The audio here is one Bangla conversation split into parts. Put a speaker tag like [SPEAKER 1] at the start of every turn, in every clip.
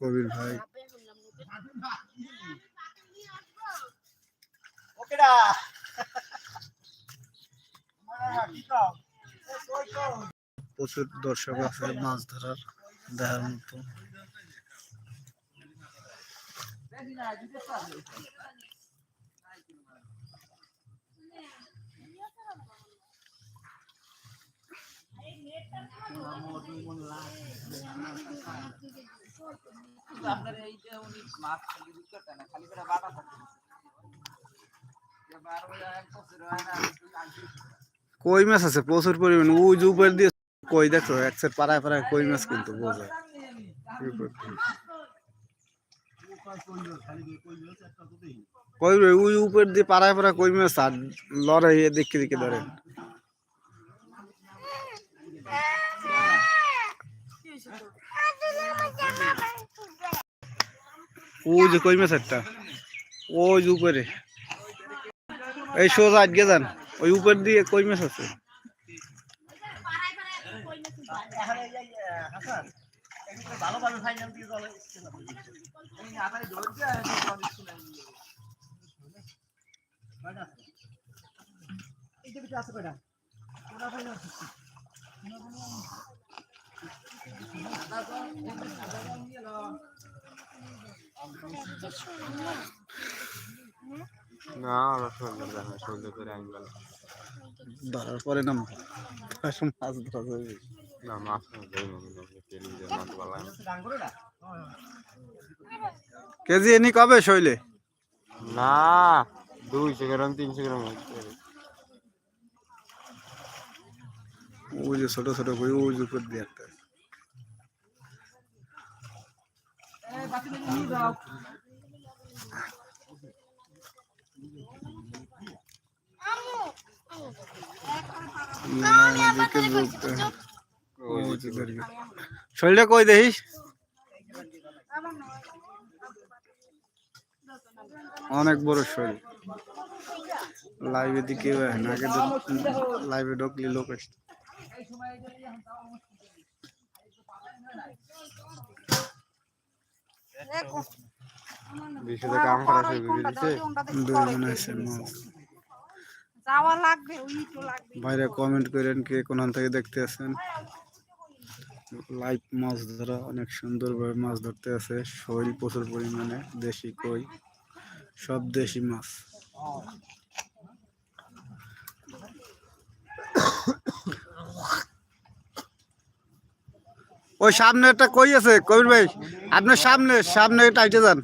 [SPEAKER 1] কবির ভাই। প্রচুর দর্শক আছে মাছ ধরার দেখার মতো।
[SPEAKER 2] আপনার এই যে উনি মাছ খালি বিক্রি করতেন না খালি করে বাটা থাকতেন এবার ওই এক বছর হয় না
[SPEAKER 1] কই মাছ আছে? প্রচুর পরিমাণে। ওই যে উপর দিয়ে কই দেখো এক সাইড পাড়ায় পাড়ায় কই মাছ কিন্তু বোঝা কই রে, ওই উপর দিয়ে পাড়ায় পাড়ায় কই মাছ? আর লড়াই দেখে দেখে ধরেন ওই যে কই মাছ একটা? ওই যে উপরে। এই সোজা আটকে যান। ওই উপর দিয়ে কই মাছ আছে?
[SPEAKER 2] আছে এই যে ভিতরে আছে কয়টা কোনা ফাইনাল আছে
[SPEAKER 3] না সুন্দর সুন্দর করে আমি
[SPEAKER 1] ধরার পরে না মাছ ধরা যাবে
[SPEAKER 3] না
[SPEAKER 2] করে
[SPEAKER 1] কেজি এনি কবে শৈলে?
[SPEAKER 3] না দুইশো গ্রাম তিনশো গ্রাম
[SPEAKER 1] ওই যে ছোট ছোট কই ওই যে উপর দিয়ে একটা
[SPEAKER 2] যাও
[SPEAKER 1] শৈলটা কই দেখিস অনেক বড় শরীর লাইভে দিকে আগে লাইভে ঢুকলি লোক।
[SPEAKER 3] বিশে তো কাম করা শুরু করে দিছে
[SPEAKER 1] দুই মনে হচ্ছে মাছ
[SPEAKER 4] যাওয়া লাগবে ওই তো লাগবে
[SPEAKER 1] বাইরে কমেন্ট করেন কে কোন থেকে দেখতে আছেন লাইভ মাছ ধরা অনেক সুন্দরভাবে মাছ ধরতে আছে। শরীর প্রচুর পরিমাণে দেশি কই। সব দেশি মাছ। ওই সামনে একটা কই আছে? কবির ভাই আপনার সামনে সামনে টাইটে যান।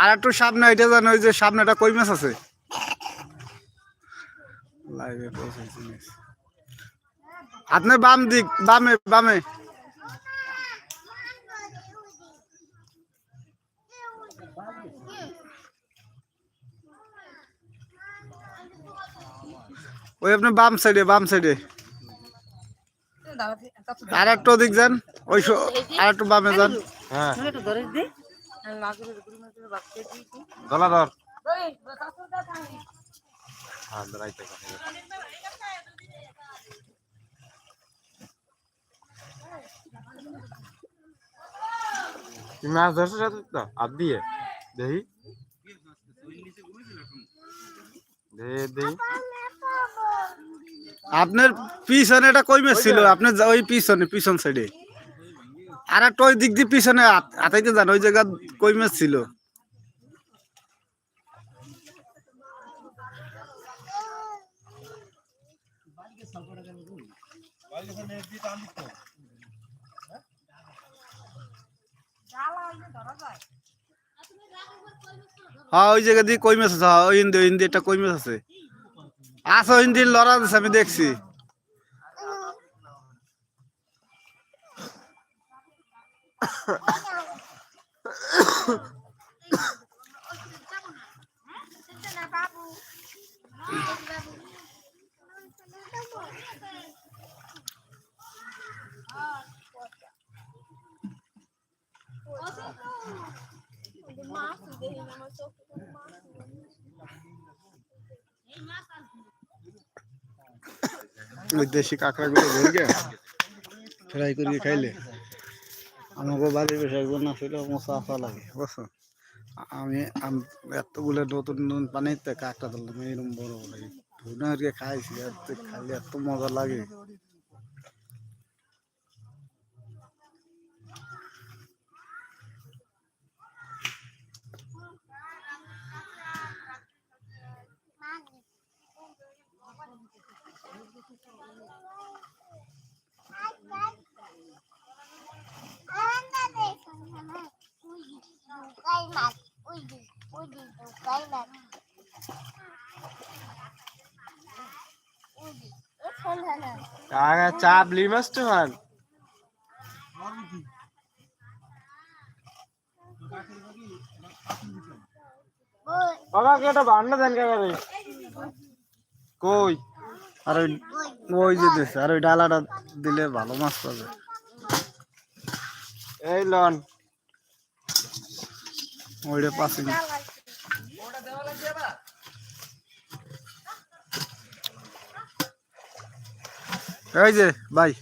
[SPEAKER 1] আর একটু সামনে এটা জানো ওই যে সামনে একটা কই মাছ আছে। আপনার বাম দিক, বামে বামে। ওই আপনার বাম সাইডে বাম সাইডে। আর একটু দিক যান, ওই আর একটু বামে যান।
[SPEAKER 4] ধর।
[SPEAKER 3] হ্যাঁ কথা তুমি মাছ ধরছো সাথে তো আর দিয়ে। দেখি।
[SPEAKER 1] আপনার পিছনে একটা কই মাছ ছিল? আপনার ওই পিছনে পিছন সাইডে আর একটা ওই দিক দিয়ে পিছনে আতাইতে যান ওই জায়গা কই মাছ ছিল? হ্যাঁ ওই জায়গা দিয়ে কই মাছ আছে হ্যাঁ, ওই হিন্দি ওই হিন্দি একটা কই মাছ আছে আছে হিন্দির লড়া আছে আমি দেখছি ওই দেশি কাঁকড়াগুলো ধরে ফ্রাই করিয়ে খাইলে? আমাকে বাড়ির বেশি একজন না ছিল মশা আসা লাগে। বুঝছ? আমি আম- এতগুলো নতুন নতুন পানিতে কাঁকড়া ধরলাম এরকম বড় বড় ধুনে আর কি খাইছি আর খাইলে এত মজা লাগে।
[SPEAKER 3] কাকা চাপলি মাছ তো খান। বাবা কে একটা বান্না দেন কাকা রে। কই?
[SPEAKER 1] আর ওই ওই যে দেশে আর ওই ডালাটা দিলে ভালো মাছ পাবে।
[SPEAKER 3] এই লন।
[SPEAKER 1] ওইটা পাশে এই যে ভাই।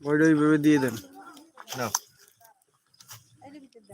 [SPEAKER 1] ওইটা ওইভাবে দিয়ে দেন। ভিতরে।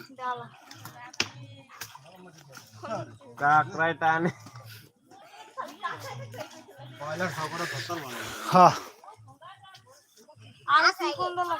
[SPEAKER 4] যে কাকা কই ডালা
[SPEAKER 3] কাকড়াই টানে
[SPEAKER 1] হ্যাঁ
[SPEAKER 4] আর কি কোন ডালা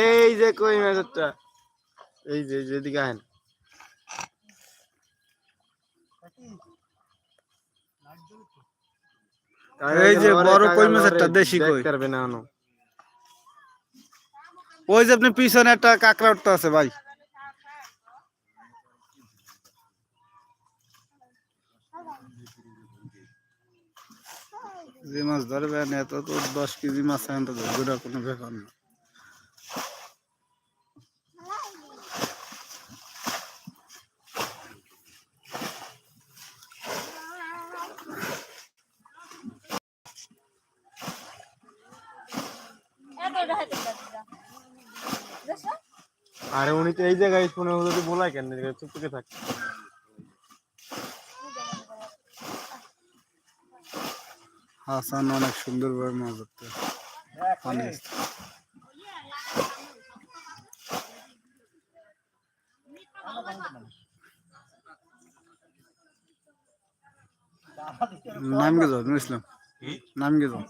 [SPEAKER 3] এই যে কই মাছটা এই যে যেদিকে আহেন
[SPEAKER 1] এই যে বড় কই মাছেরটা, দেশি কই।
[SPEAKER 3] পারবে না।
[SPEAKER 1] ওই যে আপনি পিছনে একটা কাঁকড়া উঠতে আছে, ভাই। যে মাছ ধরবেন, এত তো দশ কেজি মাছ এখন তো কোনো ব্যাপার না।
[SPEAKER 3] আরে উনি তো এই জায়গায় শুনে ও যদি বলাই কেন? চুপ করে থাক।
[SPEAKER 1] হাসান অনেক সুন্দরভাবে মাছ ধরতে। নাম ইসলাম নাম ধর?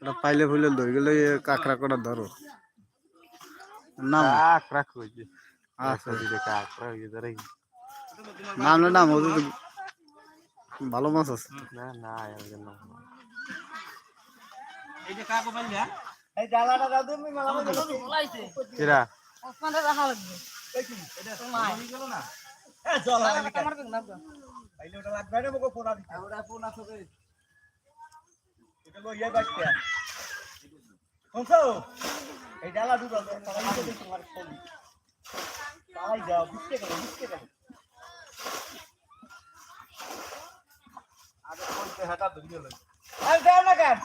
[SPEAKER 1] এটা পাইলে ফুলে ধরে গেলে কাঁকড়া কটা ধরো। নাম
[SPEAKER 3] কাকড়া কইছে
[SPEAKER 1] আচ্ছা
[SPEAKER 3] দিকে কাকড়া হয়ে ধরে
[SPEAKER 1] নাম না নাম ওদের ভালো মাছ আছে
[SPEAKER 3] না না এর জন্য
[SPEAKER 2] এই যে কাকু পাইলে এই ডালাটা দাও তুমি মেলা মতো
[SPEAKER 3] কিরা
[SPEAKER 4] ওখানে রাখা লাগবে
[SPEAKER 2] এটা তুমি গেল না এ জল লাগে
[SPEAKER 4] আমার বেগ না
[SPEAKER 2] পাইলে ওটা লাগবে না মোকে পোড়া দিতে ওটা পোড়া তো এটা লইয়া বাইতে শুনছো এই ডালা দুটো তোমার ফোন তাই যাও বুঝতে গেল বুঝতে গেল আগে হাঁটা ধরে লাগে আর দাও না কেন?